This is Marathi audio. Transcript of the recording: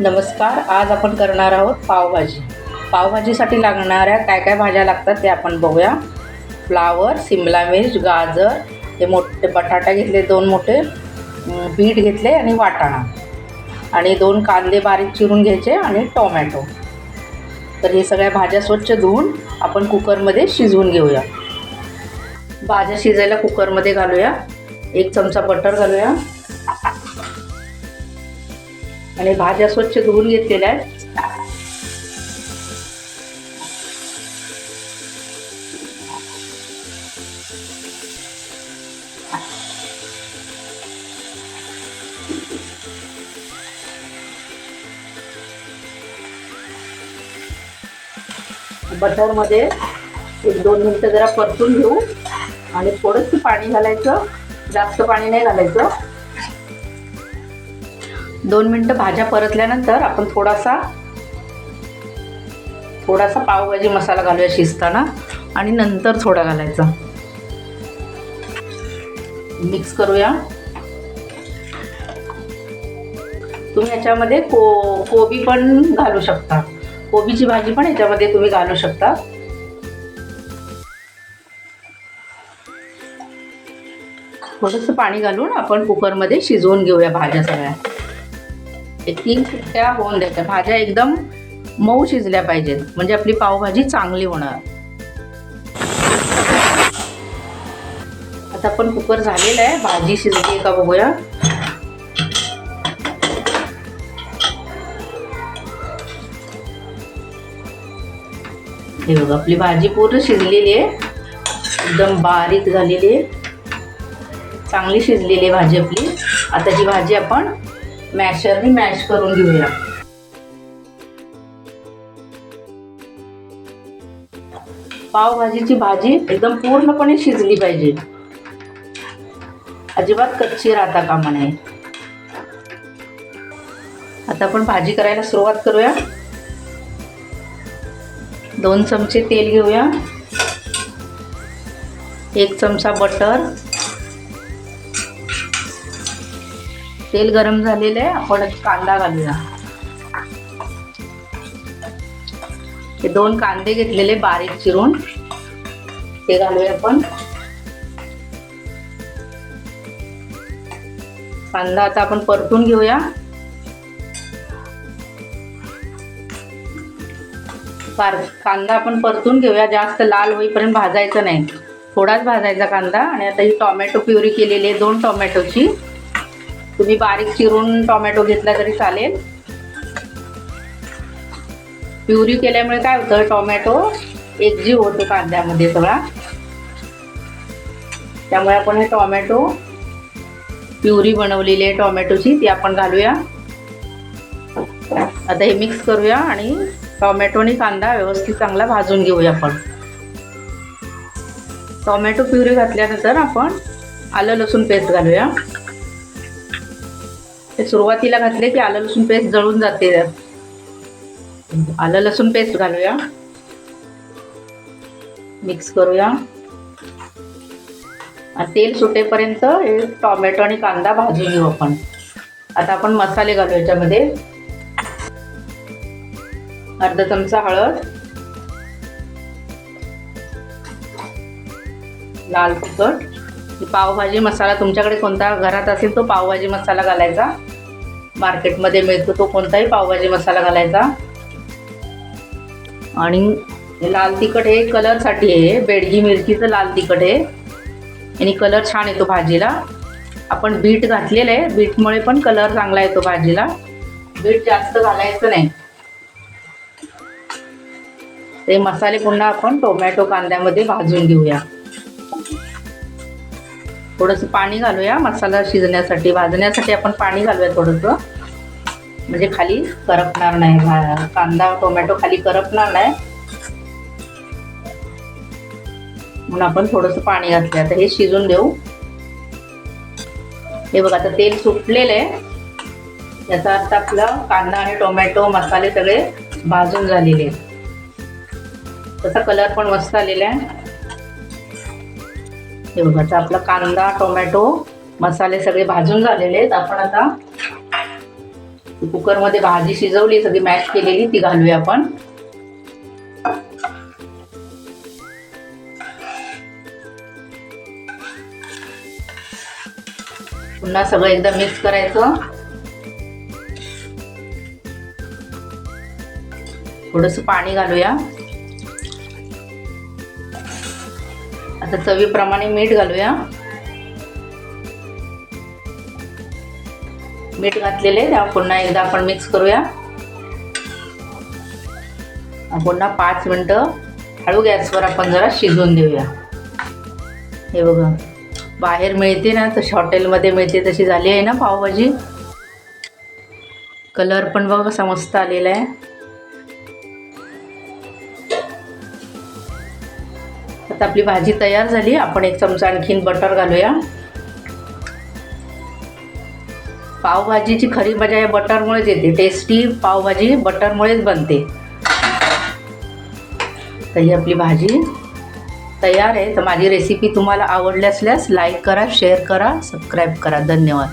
नमस्कार आज आपण करणार आहोत पावभाजी. पावभाजीसाठी लागणाऱ्या काय काय भाज्या लागतात ते आपण बघूया. फ्लावर सिमला मिर्च गाजर हे मोठे बटाटा घेतले दोन मोठे बीट घेतले आणि वाटाणा. आणि दोन कांदे बारीक चिरून घ्यायचे आणि टोमॅटो. तर हे सगळ्या भाज्या स्वच्छ धुवून आपण कुकरमध्ये शिजवून घेऊया. भाज्या शिजायला कुकरमध्ये घालूया. एक चमचा बटर घालूया. आणि भाज्या स्वच्छ धुवून घेतलेल्या आहेत. बटरमध्ये एक दोन मिनटं जरा परतून घेऊ. आणि थोडंसं पाणी घालायचं. जास्त पाणी नाही घालायचं. दोन मिनटं भाज्या परतल्यानंतर आपण थोडासा थोडासा पावभाजी मसाला घालूया शिजताना आणि नंतर थोडा घालायचा. मिक्स करूया. तुम्ही याच्यामध्ये को कोबी पण घालू शकता. कोबीची भाजी पण याच्यामध्ये तुम्ही घालू शकता. थोडंसं पाणी घालून आपण कुकरमध्ये शिजवून घेऊया भाज्या सगळ्या. एक तीन शिट्ट्या होऊन द्यायच्या. भाज्या एकदम मऊ शिजल्या पाहिजेत. म्हणजे आपली पावभाजी चांगली होणार. आता पण कुकर झालेला आहे. भाजी शिजली आहे का बघूया. हे बघा आपली भाजी पूर्ण शिजलेली आहे. एकदम बारीक झालेली आहे. चांगली शिजलेली आहे भाजी आपली. आता जी भाजी आपण मॅशरने मॅश करून घेऊया. पावभाजीची भाजी एकदम पूर्णपणे शिजली पाहिजे. अजिबात कच्ची राहता कामा नये. आता आपण भाजी करायला सुरुवात करूया. दोन चमचे तेल घेऊया. एक चमचा बटर. तेल गरम झालेलं आहे. आपण कांदा घालूया. हे दोन कांदे घेतलेले बारीक चिरून. ते घालूया आपण. कांदा आता आपण परतून घेऊया. कांदा आपण परतून घेऊया. जास्त लाल होईपर्यंत भाजायचं नाही. थोडाच भाजायचा कांदा. आणि आता ही टोमॅटो प्युरी केलेली आहे. दोन टोमॅटोची. तुम्ही बारीक चिरून टोमॅटो घेतला तरी चालेल. प्युरी केल्यामुळे काय होतं टोमॅटो एकजीव होतो कांद्यामध्ये सगळा. त्यामुळे आपण हे टोमॅटो प्युरी बनवलेली आहे टोमॅटोची ती आपण घालूया. आता हे मिक्स करूया आणि टोमॅटो आणि कांदा व्यवस्थित चांगला भाजून घेऊया आपण. टोमॅटो प्युरी घातल्यानंतर आपण आलं लसूण पेस्ट घालूया. ते सुरुवातीला घातले की आलं लसूण पेस्ट जळून जाते. आलं लसूण पेस्ट घालूया. मिक्स करूया. आणि तेल सुटेपर्यंत हे टोमॅटो आणि कांदा भाजून घेऊ आपण. आता आपण मसाले घालू याच्यामध्ये. अर्धा चमचा हळद. लाल तिखट. पावभाजी मसाला तुमच्याकडे कोणता घरात असेल तो पावभाजी मसाला घालायचा. मार्केटमध्ये मिळतो तो कोणताही पावभाजी मसाला घालायचा. आणि लाल तिखट हे कलरसाठी आहे. बेडगी मिरचीचं लाल तिखट आहे. आणि कलर छान येतो भाजीला. आपण बीट घातलेलं आहे. बीटमुळे पण कलर चांगला येतो भाजीला. बीट जास्त घालायचं नाही. ते मसाले पुन्हा आपण टोमॅटो कांद्यामध्ये भाजून घेऊया. थोडंसं पाणी घालूया. मसाला शिजण्यासाठी भाजण्यासाठी आपण पाणी घालूया थोडंसं. म्हणजे खाली करपणार नाही. कांदा टोमॅटो खाली करपणार नाही. म्हणून आपण थोडंसं पाणी घातलं आता हे शिजून देऊ. हे बघा आता तेल सुटलेलं आहे. याचा अर्थ आपलं कांदा आणि टोमॅटो मसाले सगळे भाजून झालेले तसा कलर पण मस्त आलेला आहे. हे बघा आपला कांदा टोमॅटो मसाले सगळे भाजून झालेले आहेत. आपण आता कुकरमध्ये भाजी शिजवली सगळी मॅश केलेली ती घालूया आपण. पुन्हा सगळं एकदा मिक्स करायचं. थोडस पाणी घालूया. आता चवीप्रमाणे मीठ घालूया. मीठ घातलेले त्या पुन्हा एकदा आपण मिक्स करूया. पुन्हा पाच मिनटं हळू गॅसवर आपण जरा शिजवून देऊया. हे बघा बाहेर मिळते ना तशी हॉटेलमध्ये मिळते तशी झाली आहे ना पावभाजी. कलर पण बघा कसा मस्त आलेला आहे. आता आपली भाजी तयार झाली. आपण एक चमचा आणखीन बटर घालूया. पावभाजीची खरी मजा या बटरमुळेच येते. टेस्टी पावभाजी बटरमुळेच बनते. तर ही आपली भाजी तयार आहे. तर माझी रेसिपी तुम्हाला आवडली असल्यास लाईक करा शेअर करा सबस्क्राईब करा. धन्यवाद.